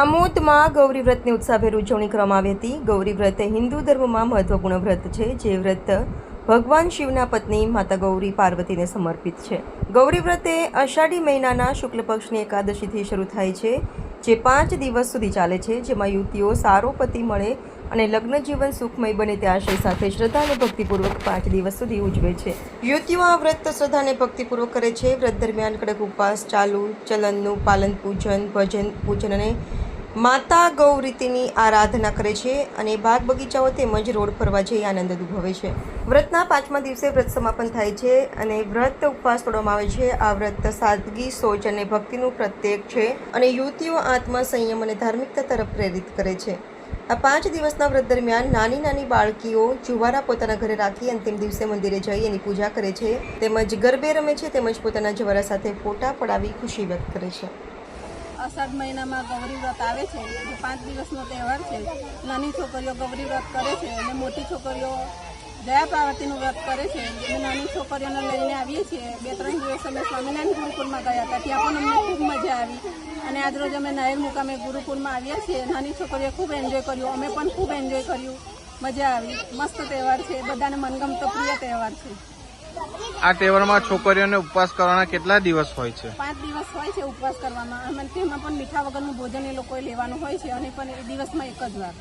આમોદમાં ગૌરી વ્રતની ઉત્સાહભેર ઉજવણી કરવામાં આવી હતી. ગૌરી વ્રત હિન્દુ ધર્મમાં મહત્વપૂર્ણ વ્રત છે. જે વ્રત ભગવાન શિવના પત્ની માતા ગૌરી પાર્વતીને સમર્પિત છે. ગૌરી વ્રતે અષાઢી મહિનાના શુક્લ પક્ષની એકાદશીથી શરૂ થાય છે, જે પાંચ દિવસ સુધી ચાલે છે, જેમાં યુવતીઓ સારો પતિ મળે અને લગ્ન જીવન સુખમય બને તે આશય સાથે શ્રદ્ધા અને ભક્તિપૂર્વક પાંચ દિવસ સુધી ઉજવે છે. યુવતીઓ આ વ્રત શ્રદ્ધા અને ભક્તિપૂર્વક કરે છે. વ્રત દરમિયાન કડક ઉપવાસ ચાલુ, ચલનનું પાલન પૂજન, ભજન, પૂજન અને માતા ગૌ રીતિની આરાધના કરે છે અને બાગ બગીચાઓ તેમજ રોડ ફરવા જઈ આનંદ અનુભવે છે. વ્રતના પાંચમા દિવસે વ્રત સમાપન થાય છે અને વ્રત ઉપવાસ તોડવામાં આવે છે. આ વ્રત સાદગી, સોચ અને ભક્તિનું પ્રત્યેક છે અને યુવતીઓ આત્મા સંયમ અને ધાર્મિકતા તરફ પ્રેરિત કરે છે. આ પાંચ દિવસના વ્રત દરમિયાન નાની નાની બાળકીઓ જુવારા પોતાના ઘરે રાખી અંતિમ દિવસે મંદિરે જઈ એની પૂજા કરે છે. તેમજ ગરબે રમે છે તેમજ પોતાના જવારા સાથે ફોટા પડાવી ખુશી વ્યક્ત કરે છે. અષાઢ મહિનામાં ગૌરી વ્રત આવે છે. જે પાંચ દિવસનો તહેવાર છે. નાની છોકરીઓ ગૌરી વ્રત કરે છે અને મોટી છોકરીઓ જયા પાર્વતીનું વ્રત કરે છે. અમે નાની છોકરીઓને લઈને આવીએ છીએ. બે ત્રણ દિવસ અમે સ્વામિનારાયણ ગુરુકુળમાં ગયા હતા. ત્યાં પણ અમને ખૂબ મજા આવી. અને આજરોજ અમે નાયર મુકામે ગુરુકુળમાં આવ્યા છીએ. નાની છોકરીઓ ખૂબ એન્જોય કર્યું. અમે પણ ખૂબ એન્જોય કર્યું. મજા આવી. મસ્ત તહેવાર છે. બધાને મનગમતો, પ્રિય તહેવાર છે. આ તહેવારમાં છોકરીઓને ઉપવાસ કરવાના કેટલા દિવસ હોય છે? પાંચ દિવસ હોય છે ઉપવાસ કરવામાં તેમાં પણ મીઠા વગરનું ભોજન એ લોકોએ લેવાનું હોય છે અને પણ એ દિવસમાં એક જ વાર.